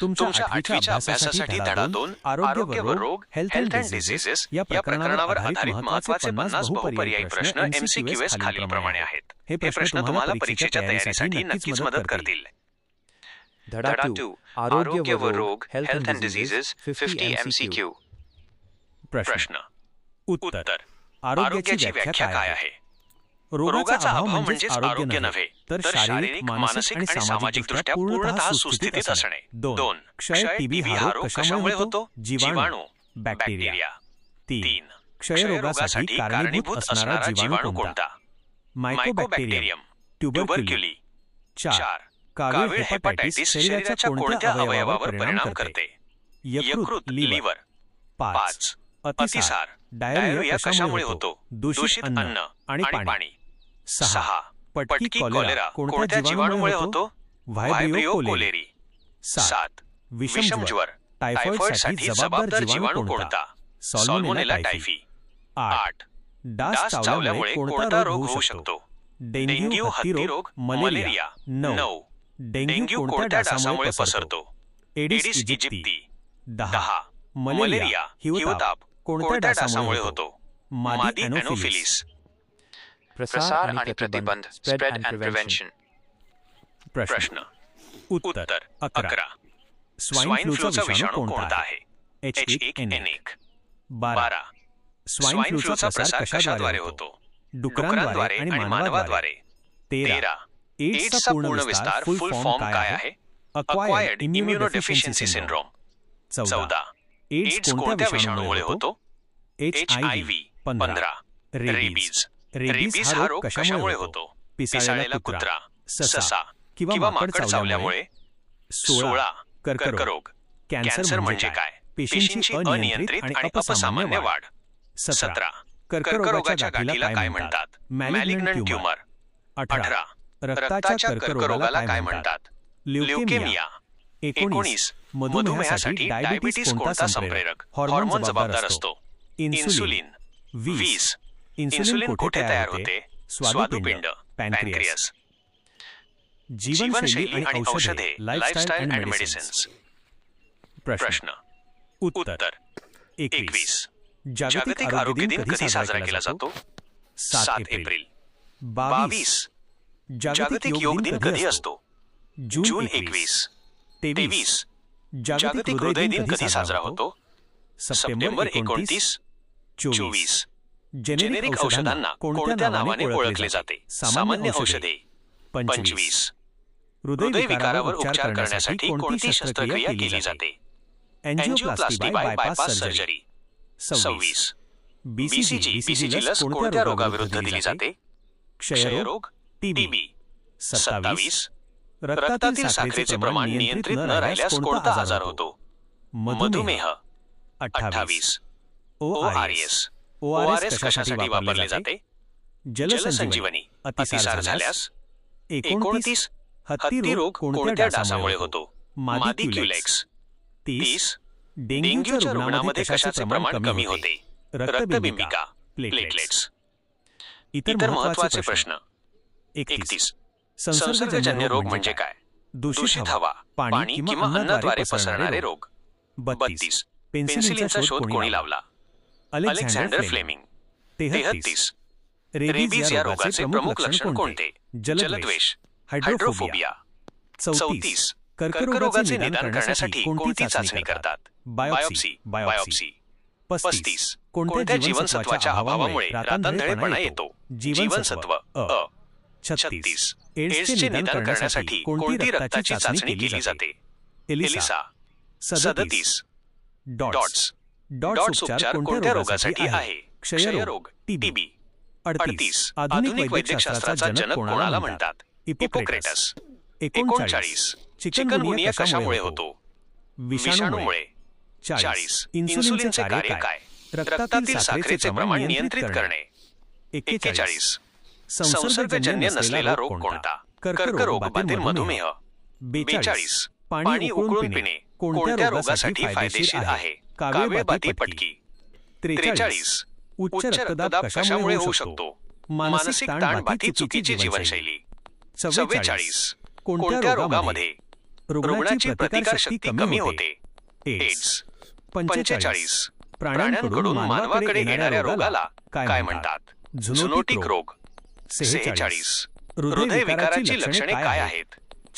तुमच्या आठवीच्या अभ्यासासाठी धडा दोन आरोग्य व रोग हेल्थ अँड डिझिजेस या प्रकरणावर आधारित महत्त्वाचे पन्नास बहुपर्यायी प्रश्न एमसीक्यूएस खालीलप्रमाणे आहेत. हे प्रश्न तुम्हाला परीक्षेच्या तयारीसाठी नक्कीच मदत करतील. धडा टू आरोग्य व रोग health and diseases fifty MCQ प्रश्न उत्तर. आरोग्याची व्याख्या काय आहे? रोगाचा अभाव म्हणजेच आरोग्य नव्हे तर शारीरिक मानसिक आणि सामाजिक दृष्ट्या पूर्णतः सुस्थितीत असणे. दोन क्षय टीबी हा रोग कशामुळे होतो? जीवाणू बॅक्टेरिया. तीन क्षयरोगासाठी कारणीभूत असणारा जीवाणू कोणता? Mycobacterium tuberculosis. चार कावीळ हेपाटायटिस शरीराच्या कोणत्या अवयवावर परिणाम करते? यकृत लिव्हर पाच अतिसार. डायरिया कशामुळे होतो? दूषित अन्न आणि पाणी. सहा. पटकी कॉलेरा. कोणत्या जीवाणूमुळे होतो? Vibrio cholerae. सात. विषम ज्वर टायफॉइडसाठी जबाबदार जीवाणू कोणता? Salmonella typhi. आठ. डास चावल्यामुळे कोणता रोग होऊ शकतो? डेंग्यू हत्ती रोग मलेरिया. नऊ. डेंग्यू कोणत्या डासामुळे पसरतो? Aedes aegypti. दहा. मलेरिया. हिवताप. कोणत्या डासामुळे होतो? मादी एनोफिलिस प्रसार आणि प्रतिबंध. स्प्रेड अँड प्रिव्हेंशन प्रश्न. उत्तर. अकरा. स्वाईन फ्लूचा विषाणू कोणता आहे? एच एक एन एक बारा. स्वाईन फ्लूचा प्रसार कशाद्वारे होतो? डुकरांद्वारे आणि मानवाद्वारे. तेरा. एड्सचा पूर्ण विस्तार फुल फॉर्म काय आहे? अक्वायर्ड इम्युनोडेफिशियन्सी सिंड्रोम चौदा. एड्स कोणत्या विषाणूमुळे होतो? एच आय व्ही पंधरा. रेबीज रेबीज हा रोग कशामुळे होतो? पिसाळलेला कुत्रा ससा किंवा माकड चावल्यामुळे? सोळा कर्करोग. कॅन्सर म्हणजे काय? पेशींची अनियंत्रित आणि अपसामान्य वाढ. सतरा कर्करोगाच्या गाठीला काय म्हणतात? मॅलिग्नंट ट्यूमर अठरा रक्ताच्या कर्करोगाला काय म्हणतात? ल्युकेमिया एकोणीस मधुमेहासाठी डायबिटीस कोणता संप्रेरक? हॉर्मोन जबाबदार असतो. इन्सुलिन वीस. इन्सुलिन कुठे तयार होते? स्वादुपिंड पॅनक्रियास. जीवनशैली आणि औषधे लाईफस्टाईल अँड मेडिसिन्स प्रश्न. उत्तर. एकवीस. जागतिक आरोग्य दिन कधी साजरा केला जातो? सात एप्रिल. बावीस. जागतिक योग दिन कधी असतो? जून एकवीस. तेवीस. जागतिक हृदय दिन कधी साजरा होतो? सप्टेंबर एकोणतीस. चोवीस. जेनेरिक औषधांना कोणत्या नावाने ओळखले जाते? सामान्य औषधे पंचवीस. हृदय विकारावर उपचार करण्यासाठी कोणती शस्त्रक्रिया केली जाते? एंजिओप्लास्टी बाय बायपास सर्जरी सव्वीस. बीसीजी बीसीजी लस कोणत्या रोगाविरुद्ध दिली जाते? क्षयरोग टीबी सत्तावीस. रक्तातील साखरेचे प्रमाण नियंत्रित न राहिल्यास कोणता आजार होतो? मधुमेह. अठ्ठावीस. O R S O R S कशासाठी वापरले जाते? जलसंजीवनी अतिसार झाल्यास एकोणतीस हत्ती रोग कोणत्या डासामुळे होतो? मादी क्युलेक्स. तीस डेंग्यूच्या रुग्णामध्ये कशाचे प्रमाण कमी होते? रक्तबिंबिका प्लेटलेट्स इतर महत्त्वाचे प्रश्न. एकतीस. संसर्गजन्य रोग म्हणजे काय? दूषित हवा पाणी किंवा अन्नाद्वारे पसरणारे रोग. बत्तीस. पेन्सिलिनचा शोध कोणी लावला? Alexander Fleming. तेहतीस. रेबीज या रोगाचे प्रमुख लक्षण कोणते? जलद्वेष हायड्रोफोबिया. चौतीस. कर्करोगाचे निदान करण्यासाठी कोणती चाचणी करतात? बायोप्सी. बायोप्सी. पस्तीस. कोणत्या जीवनसत्वाच्या अभावामुळे रातंधळेपणा येतो? जीवनसत्व. अ. छत्तीस. एड्सचे निदान करण्यासाठी कोणती रक्ताची चाचणी केली जाते? एलिसा. सदतीस. डॉट्स. डॉट्स उपचार कोणत्या रोगासाठी आहे? क्षयरोग टीबी अडतीस. आधुनिक वैद्यकशास्त्राचा जनक कोणाला म्हणतात? हिपोक्रेटस. एकोणचाळीस. चिकनगुनिया कशामुळे होतो? विषाणूमुळे. चाळीस. इन्सुलिनचे कार्य काय? रक्तातील साखरेचे प्रमाण नियंत्रित करणे. एक्केचाळीस. संसर्गजन्य नसलेला रोग कोणता? कर्करोगातील मधुमेह. बेचाळीस. पाणी उकळून पिणे. कोणत्या रोगासाठी फायदेशीर आहे? कावीळबाती पटकी. त्रेचाळीस. उच्च रक्तदाब कशामुळे होऊ शकतो? मानसिक ताण बाती चुकीची जीवनशैली. चव्वेचाळीस. कोणत्या रोगामध्ये? रुग्णाची प्रतिकारशक्ती कमी होते. एड्स. पंचेचाळीस. प्राण्यांकडून मानवाकडे येणाऱ्या रोगाला काय म्हणतात? झुनोटिक रोग. सेहेचाळीस. हृदयविकाराची लक्षणे काय आहेत?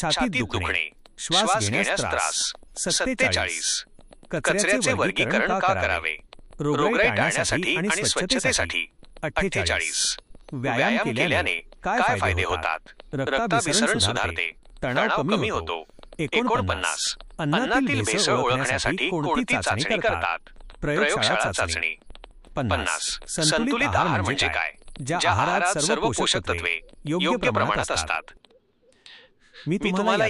छातीत दुखणे. श्वास घेण्यास त्रास. सत्तेचाळीस. कचऱ्याचे वर्गीकरण का करावे? रोगराई टाळण्यासाठी आणि स्वच्छतेसाठी अठ्ठेचाळीस. व्यायाम केल्याने काय फायदे होतात? रक्ताभिसरण सुधारते. तणाव कमी होतो. एकोणपन्नास. अन्नातील भेसळ ओळखण्यासाठी कोणती चाचणी करतात? प्रयोगशाळा चाचणी. पन्नास. संतुलित आहार म्हणजे काय? ज्या आहारात सर्व पोषक तत्वे योग्य प्रमाणात असतात. मी तुम्हाला